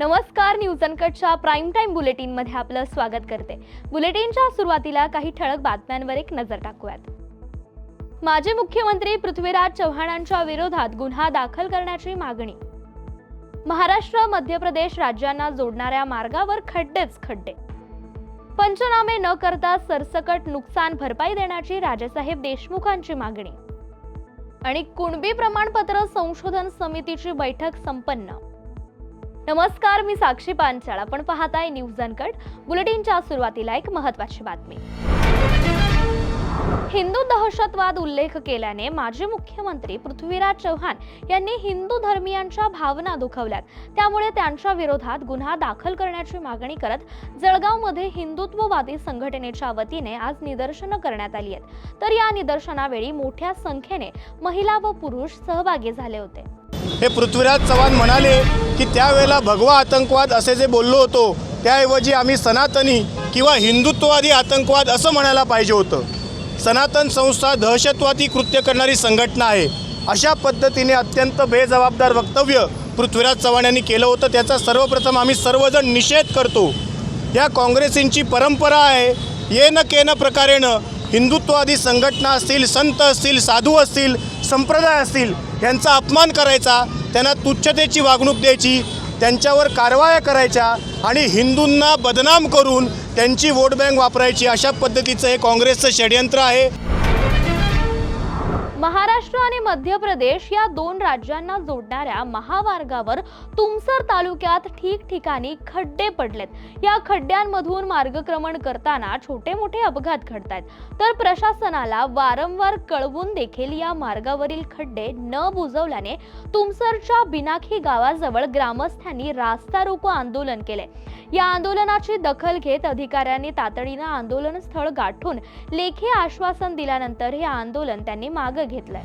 नमस्कार न्यूज अनकटच्या prime time बुलेटिनमध्ये आपलं स्वागत करते. बुलेटिनच्या सुरुवातीला काही ठळक बातम्यांवर एक नजर टाकूयात. माजी मुख्यमंत्री पृथ्वीराज चव्हाणांच्या विरोधात गुन्हा दाखल करण्याची मागणी. महाराष्ट्र मध्य प्रदेश राज्यांना जोडणाऱ्या मार्गावर खड्डेच खड्डे. पंचनामे न करता सरसकट नुकसान भरपाई देण्याची राजेसाहेब देशमुखांची मागणी. आणि कुणबी प्रमाणपत्र संशोधन समितीची बैठक संपन्न. नमस्कार मी साक्षी पांचाळ आपण पाहताय न्यूज अनकट. बुलेटिनच्या सुरुवातीला एक महत्वाची बातमी. हिंदू दहशतवाद उल्लेख केल्याने माजी मुख्यमंत्री पृथ्वीराज चव्हाण यांनी हिंदू धर्मियांच्या भावना दुखवल्यात. त्यामुळे त्यांच्या विरोधात गुन्हा दाखल करण्याची मागणी करत जळगावमध्ये हिंदुत्ववादी संघटनेच्या वतीने आज निदर्शनं करण्यात आली आहेत. तर या निदर्शनावेळी मोठ्या संख्येने महिला व पुरुष सहभागी झाले होते. हे पृथ्वीराज चव्हाण म्हणाले की त्यावेळेला भगवा आतंकवाद असे जे बोललो होतो त्याऐवजी आम्ही सनातनी किंवा हिंदुत्ववादी आतंकवाद असं म्हणायला पाहिजे होतं. सनातन संस्था दहशतवादी कृत्य करणारी संघटना आहे. अशा पद्धतीने अत्यंत बेजबाबदार वक्तव्य पृथ्वीराज चव्हाण यांनी केलं होतं त्याचा सर्वप्रथम आम्ही सर्वजण निषेध करतो. या काँग्रेसींची परंपरा आहे येन केन प्रकारेनं हिंदुत्ववादी संघटना असतील संत असतील साधू असतील संप्रदाय असतील यांचा अपमान करायचा त्यांना तुच्छतेची वागणूक द्यायची त्यांच्यावर कारवाया करायच्या आणि हिंदूंना बदनाम करून त्यांची वोट बँक वापरायची अशा पद्धतीचं हे काँग्रेसचं षडयंत्र आहे. महाराष्ट्र आणि मध्य प्रदेश या दोन राज्यांना जोडणाऱ्या महामार्गावर तुमसर तालुक्यात ठिकठिकाणी खड्डे पडलेत. या खड्ड्यांमधून मार्गक्रमण करताना छोटे मोठे अपघात घडत आहेत तर प्रशासनाला वारंवार कळवून देखील या मार्गावरील खड्डे न बुजवल्याने तुमसरच्या बिनाखी गावाजवळ ग्रामस्थांनी रास्ता रोको आंदोलन केले. या आंदोलनाची दखल घेत अधिकाऱ्यांनी तातडीनं आंदोलन स्थळ गाठून लेखी आश्वासन दिल्यानंतर हे आंदोलन त्यांनी मागे घेतलाय.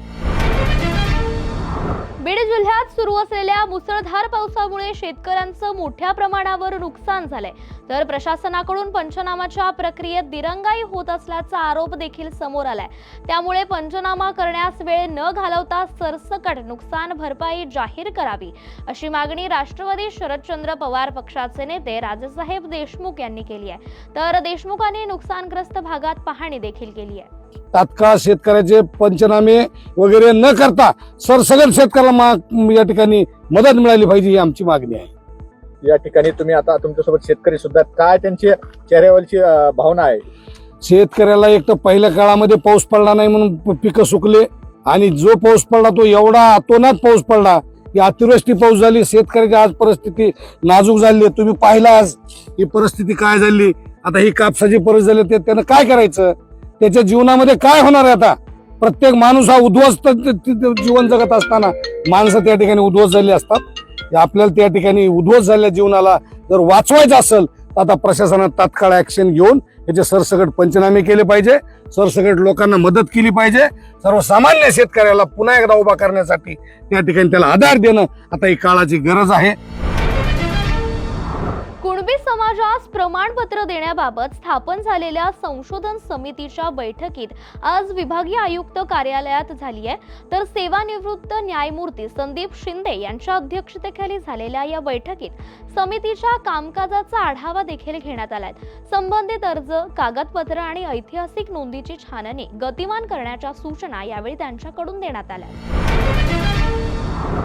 बीड जिल्ह्यात सुरू असलेल्या मुसळधार पावसामुळे शेतकऱ्यांचं मोठ्या प्रमाणावर नुकसान झालंय. तर प्रशासनाकडून पंचनामाच्या प्रक्रियेत दिरंगाई होत असल्याचा आरोप देखील समोर आलाय. त्यामुळे पंचनामा करण्यास वेळ न घालवता सरसकट नुकसान भरपाई जाहीर करावी अशी मागणी राष्ट्रवादी शरदचंद्र पवार पक्षाचे नेते राजेसाहेब देशमुख यांनी केली आहे. तर देशमुखांनी नुकसानग्रस्त भागात पाहणी देखील केली आहे. तात्काळ शेतकऱ्याचे पंचनामे वगैरे न करता सरसगट शेतकऱ्याला मा- या ठिकाणी मदत मिळाली पाहिजे ही आमची मागणी आहे. या ठिकाणी तुम्ही आता तुमच्यासोबत शेतकरी सुद्धा. काय त्यांची चेहऱ्यावरची भावना आहे? शेतकऱ्याला एक तर पहिल्या काळामध्ये पाऊस पडला नाही म्हणून पिकं सुकले आणि जो पाऊस पडला तो एवढा अतोनात पाऊस पडला की अतिवृष्टी पाऊस झाली. शेतकऱ्याची आज परिस्थिती नाजूक झाली. आहे. तुम्ही पाहिला आज ही परिस्थिती काय झाली? आता ही कापसाची परिस्थिती झाली. ते त्यानं काय करायचं? त्याच्या जीवनामध्ये काय होणार आहे आता? प्रत्येक माणूस हा उद्ध्वस्त जीवन जगत असताना माणसं त्या ठिकाणी उद्ध्वस्त झाली असतात. आपल्याला त्या ठिकाणी उद्ध्वस्त झालेल्या जीवनाला जर वाचवायचं असेल तर आता प्रशासनात तात्काळ ऍक्शन घेऊन याचे सरसकट पंचनामे केले पाहिजे. सरसकट लोकांना मदत केली पाहिजे. सर्वसामान्य शेतकऱ्याला पुन्हा एकदा उभा करण्यासाठी त्या ठिकाणी त्याला आधार देणं आता ही काळाची गरज आहे. कुणबी समाजास प्रमाणपत्र देण्याबाबत स्थापन झालेल्या संशोधन समितीच्या बैठकीत आज विभागीय आयुक्त कार्यालयात झाली आहे. तर सेवानिवृत्त न्यायमूर्ती संदीप शिंदे यांच्या अध्यक्षतेखाली झालेल्या या बैठकीत समितीच्या कामकाजाचा आढावा देखील घेण्यात आलाय संबंधित अर्ज कागदपत्र आणि ऐतिहासिक नोंदीची छाननी गतिमान करण्याच्या सूचना यावेळी त्यांच्याकडून देण्यात आल्या.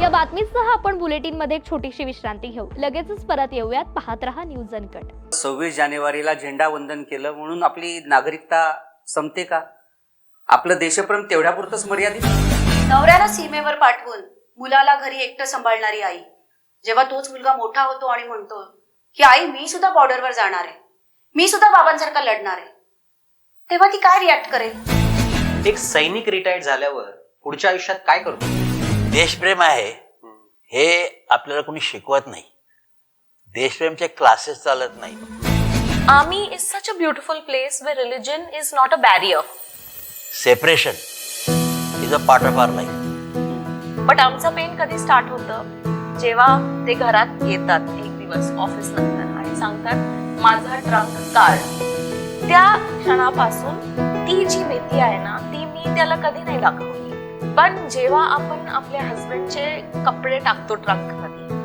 या बातमीसह आपण बुलेटिनमध्ये एक छोटीशी विश्रांती घेऊ. लगेचच परत येऊयात. पाहत रहा न्यूज अनकट. सव्वीस जानेवारीला झेंडा वंदन केलं म्हणून आपली नागरिकता संपते का? आपलं देशप्रेम तेवढ्यापुरतंच मर्यादित? नवऱ्याला सीमेवर पाठवून मुलाला घरी एकटं सांभाळणारी आई. जेव्हा तोच मुलगा मोठा होतो आणि म्हणतो की आई मी सुद्धा बॉर्डरवर जाणार आहे. मी सुद्धा बाबांसारखा लढणार आहे. तेव्हा ती काय रिॲक्ट करेल? एक सैनिक रिटायर्ड झाल्यावर पुढच्या आयुष्यात काय करतो? देशप्रेम आहे हे आपल्याला कोणी शिकवत नाही. देशप्रेमचे क्लासेस चालत नाही. Army is such a beautiful place where religion is not a barrier. Separation is a part of our life But आमचं पेन कधी स्टार्ट होतं? जेव्हा ते घरात येतात एक दिवस ऑफिस नंतर आणि सांगतात माझा ट्रंक काढ. त्या क्षणापासून ती जी भीती आहे ना ती मी त्याला कधी नाही दाखवली. पण जेव्हा आपण आपल्या हस्बंडचे कपडे टाकतो ट्रंकमध्ये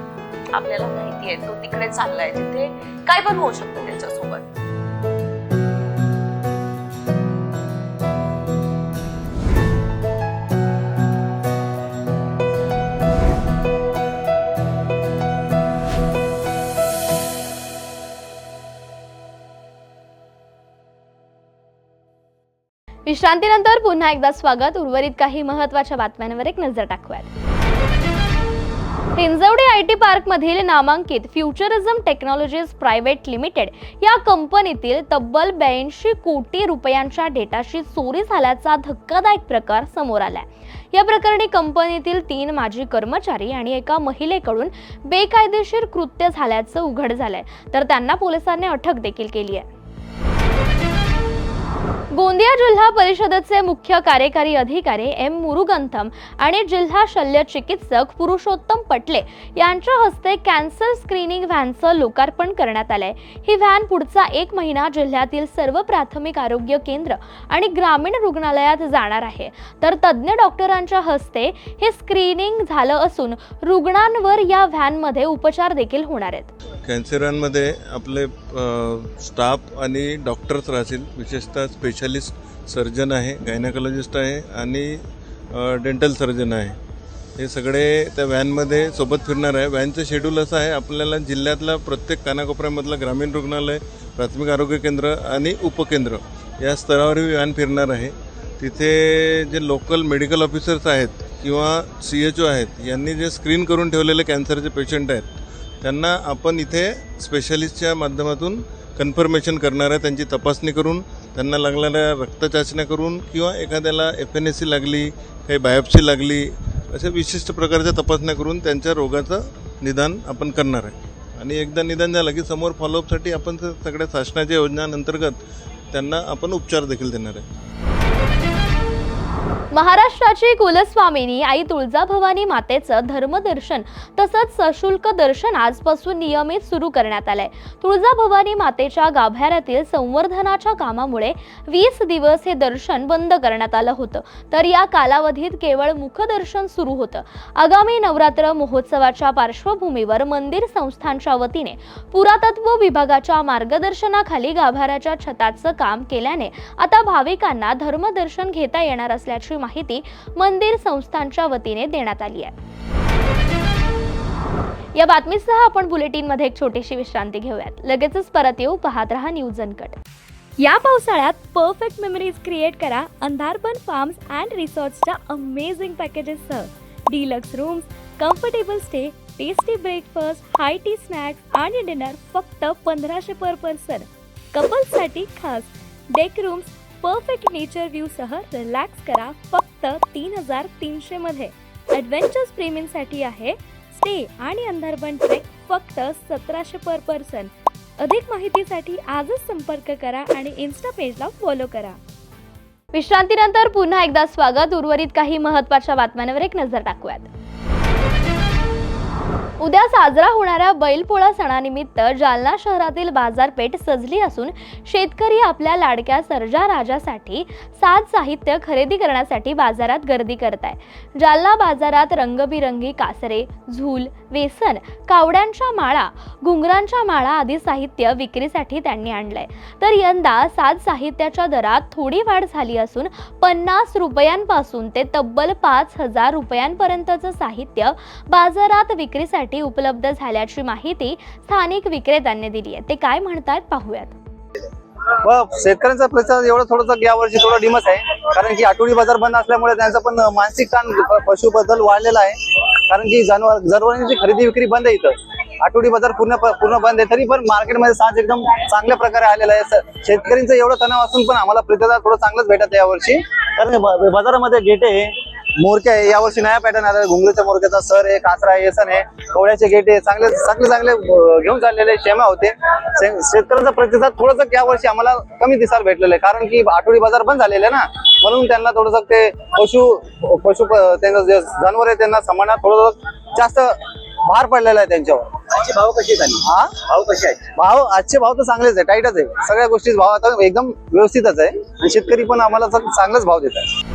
आपल्याला माहिती आहे तो तिकडे चाललाय तिथे काय पण होऊ शकतं त्याच्यासोबत. विश्रांतीनंतर पुन्हा एकदा स्वागत. उर्वरित काही महत्त्वाच्या बातम्यांवर एक नजर टाकूयात. हिंजवडी आय टी पार्कमधील नामांकित फ्युचरिझम टेक्नॉलॉजीज प्रायव्हेट लिमिटेड या कंपनीतील तब्बल ब्याऐंशी कोटी रुपयांच्या डेटाशी चोरी झाल्याचा धक्कादायक प्रकार समोर आलाय. या प्रकरणी कंपनीतील तीन माजी कर्मचारी आणि एका महिलेकडून बेकायदेशीर कृत्य झाल्याचं उघड झालंय. तर त्यांना पोलिसांनी अटक देखील केली आहे. गोंदिया जिल्हा परिषदेचे मुख्य कार्यकारी अधिकारी एम मुरुगंथम आणि जिल्हा शल्य चिकित्सक पुरुषोत्तम पटले यांच्या हस्ते कॅन्सर स्क्रीनिंग व्हॅनचं लोकार्पण करण्यात आलंय. ही व्हॅन पुढचा एक महिना जिल्ह्यातील सर्व प्राथमिक आरोग्य केंद्र आणि ग्रामीण रुग्णालयात जाणार आहे. तर तज्ज्ञ डॉक्टरांच्या हस्ते हे स्क्रीनिंग झालं असून रुग्णांवर या व्हॅनमध्ये उपचार देखील होणार आहेत. कॅन्सरांमध्ये आपले स्टाफ आणि डॉक्टर्स राहतील विशेषतः स्पेशालिस्ट सर्जन आहे गायनाकॉलॉजिस्ट आहे आणि डेंटल सर्जन आहे. हे सगळे त्या व्हॅनमध्ये सोबत फिरणार आहे. व्हॅनचं शेड्यूल असं आहे आपल्याला जिल्ह्यातला प्रत्येक कानाकोपऱ्यामधलं ग्रामीण रुग्णालय प्राथमिक आरोग्य केंद्र आणि उपकेंद्र या स्तरावर ही व्हॅन फिरणार आहे. तिथे जे लोकल मेडिकल ऑफिसर्स आहेत किंवा सी एच ओ आहेत यांनी जे स्क्रीन करून ठेवलेले कॅन्सरचे पेशंट आहेत त्यांना आपण इथे स्पेशलिस्टच्या माध्यमातून कन्फर्मेशन करणार आहे त्यांची तपासणी करून त्यांना लागणाऱ्या रक्तचाचण्या करून किंवा एखाद्याला एफ एन एस सी लागली काही बायोप्सी लागली अशा विशिष्ट प्रकारच्या तपासण्या करून त्यांच्या रोगाचं निदान आपण करणार आहे. आणि एकदा निदान झालं की समोर फॉलोअपसाठी आपण सगळ्या शासनाच्या योजनांतर्गत त्यांना आपण उपचार देखील देणार आहे. महाराष्ट्राची कुलस्वामिनी आई तुळजाभवानी मातेचं धर्मदर्शन तसंच सशुल्क दर्शन आजपासून नियमित सुरू करण्यात आलंय. तुळजाभवानी मातेच्या गाभाऱ्यातील संवर्धनाच्या कामामुळे वीस दिवस हे दर्शन बंद करण्यात आलं होतं. तर या कालावधीत केवळ मुखदर्शन सुरू होतं. आगामी नवरात्र महोत्सवाच्या पार्श्वभूमीवर मंदिर संस्थांच्या वतीने पुरातत्व विभागाच्या मार्गदर्शनाखाली गाभाऱ्याच्या छताचं काम केल्याने आता भाविकांना धर्मदर्शन घेता येणार असल्याची माहिती मंदिर संस्थांच्या वतीने देण्यात आली आहे. या बातमीसह आपण बुलेटिनमध्ये एक छोटीशी विश्रांती घेऊयात. लगेचच परत येऊ. पाहत रहा न्यूज अनकट या पावसाळ्यात परफेक्ट मेमरीज क्रिएट करा अंधारपण फार्म्स अँड रिसॉर्ट्सच्या amazing पॅकेजेससह deluxe rooms comfortable stay tasty breakfast high tea snacks आणि डिनर फक्त पंधराशे पर पर्सन कपल्ससाठी खास. Deck rooms perfect nature view सह रिलॅक्स करा फक्त तीन हजार तीनशे मध्ये. ॲडव्हेंचर्स प्रेमींसाठी आहे स्टे आणि अंधारबन ट्रेक फक्त सतराशे पर पर्सन अधिक माहितीसाठी आजच संपर्क करा आणि इन्स्टा पेजला फॉलो करा. विश्रांतीनंतर पुन्हा एकदा स्वागत. उर्वरित काही महत्त्वाच्या बातम्यांवर एक नजर टाकूयात. उद्या साजरा होणाऱ्या बैलपोळा सणानिमित्त जालना शहरातील बाजारपेठ सजली असून शेतकरी आपल्या लाडक्या सर्जा राजासाठी साज साहित्य खरेदी करण्यासाठी बाजारात गर्दी करत आहे जालना बाजारात रंगबिरंगी कासरे झूल वेसन कावड्यांच्या माळा घुंगरांच्या माळा आदी साहित्य विक्रीसाठी त्यांनी आणलंय. तर यंदा साज साहित्याच्या दरात थोडी वाढ झाली असून पन्नास रुपयांपासून ते तब्बल पाच हजार रुपयांपर्यंतचं साहित्य बाजारात विक्रीसाठी उपलब्ध झाल्याची माहिती स्थानिक विक्रेत्यांनी दिली आहे. ते काय म्हणतात पाहूयात. व शेतकऱ्यांचा प्रतिसाद एवढा थोडंसं यावर्षी थोडं डिमस आहे. कारण की आठवडी बाजार बंद असल्यामुळे त्यांचा पण मानसिक ताण पशु पशुबद्दल वाढलेला आहे. कारण की जनावर जनावरांची खरेदी विक्री बंद आहे इथं. आठवडी बाजार पूर्ण पूर्ण बंद आहे. तरी पण मार्केटमध्ये साज एकदम चांगल्या प्रकारे आलेला आहे. स- शेतकऱ्यांचं एवढं तणाव असून पण आम्हाला प्रतिसाद थोडं चांगलाच भेटत आहे यावर्षी. कारण बाजारामध्ये गेटे आहे मोरके आहे. यावर्षी नया पॅटर्न आला घुंगरूच्या मोरक्याचा सर आहे कासरा आहे येसन आहे. कवड्याचे गेट आहे. चांगले चांगले चांगले घेऊन चाललेले शेमा होते. शेतकऱ्यांचा प्रतिसाद थोडंसं यावर्षी आम्हाला कमी दिसायला भेटलेलं आहे. कारण की आठवडी बाजार बंद झालेले आहे ना. म्हणून त्यांना थोडंसं ते पशु पशु त्यांचं जे जनावर आहे त्यांना सांभाळण्यात थोडं जास्त भार पडलेला आहे त्यांच्यावर. आजचे भाव कसे झाले हा भाव कसे आहेत? भाव आजचे भाव तर चांगलेच आहे. टाईटच आहे. सगळ्या गोष्टी भाव आता एकदम व्यवस्थितच आहे. आणि शेतकरी पण आम्हाला चांग- चांगलाच भाव देतात.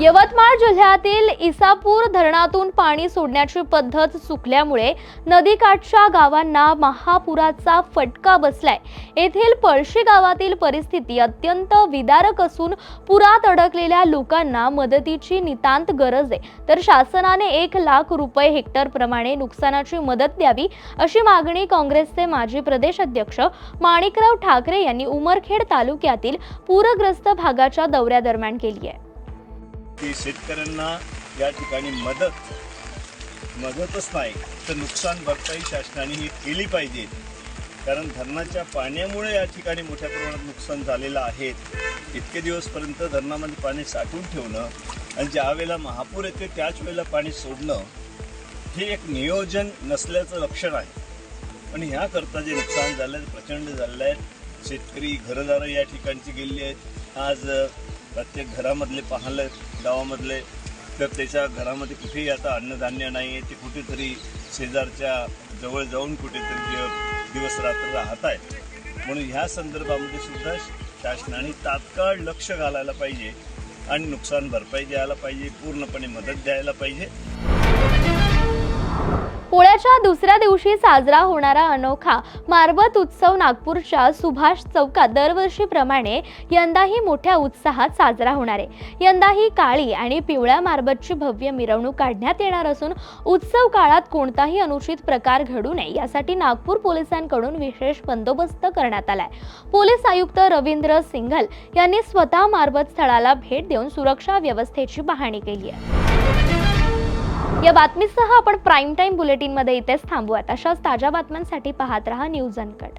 यवतमाळ जिल्ह्यातील इसापूर धरणातून पाणी सोडण्याची पद्धत चुकल्यामुळे नदीकाठच्या गावांना महापुराचा फटका बसलाय. येथील पळशी गावातील परिस्थिती अत्यंत विदारक असून पुरात अडकलेल्या लोकांना मदतीची नितांत गरज आहे. तर शासनाने एक लाख रुपये हेक्टर प्रमाणे नुकसानाची मदत द्यावी अशी मागणी काँग्रेसचे माजी प्रदेश अध्यक्ष माणिकराव ठाकरे यांनी उमरखेड तालुक्यातील पूरग्रस्त भागाच्या दौऱ्यादरम्यान केली आहे. की शेतकऱ्यांना या ठिकाणी मदत मदतच नाही तर नुकसान भरपाई शासनाने ही केली पाहिजे. कारण धरणाच्या पाण्यामुळे या ठिकाणी मोठ्या प्रमाणात नुकसान झालेलं आहे. इतके दिवसपर्यंत धरणामध्ये पाणी साठवून ठेवणं आणि ज्या वेळेला महापूर येते त्याच वेळेला पाणी सोडणं हे एक नियोजन नसल्याचं लक्षण आहे. पण ह्याकरता जे नुकसान झालं आहे प्रचंड झालेलं आहे शेतकरी घरदारं या ठिकाणची गेलेली आहेत. आज प्रत्येक घरामधले पाहिलं गावामधले तर त्याच्या घरामध्ये कुठेही आता अन्नधान्य नाही आहे ते कुठेतरी शेजारच्या जवळ जाऊन कुठेतरी दिवस रात्र राहत आहेत. म्हणून ह्या संदर्भामध्ये सुद्धा शासनाने तात्काळ लक्ष घालायला पाहिजे आणि नुकसान भरपाई द्यायला पाहिजे पूर्णपणे मदत द्यायला पाहिजे. पोळ्याच्या दुसऱ्या दिवशी साजरा होणारा अनोखा मारबत उत्सव नागपूरच्या सुभाष चौकात दरवर्षीप्रमाणे यंदाही मोठ्या उत्साहात साजरा होणार आहे. यंदाही काळी आणि पिवळ्या मारबतची भव्य मिरवणूक काढण्यात येणार असून उत्सव काळात कोणताही अनुचित प्रकार घडू नये यासाठी नागपूर पोलिसांकडून विशेष बंदोबस्त करण्यात आलाय. पोलीस आयुक्त रवींद्र सिंघल यांनी स्वतः मारबत स्थळाला भेट देऊन सुरक्षा व्यवस्थेची पाहणी केली आहे. या बातमीसह आपण प्राईम टाईम बुलेटिनमध्ये इथेच थांबूयात. अशाच ताज्या बातम्यांसाठी पाहत रहा न्यूज अनकट.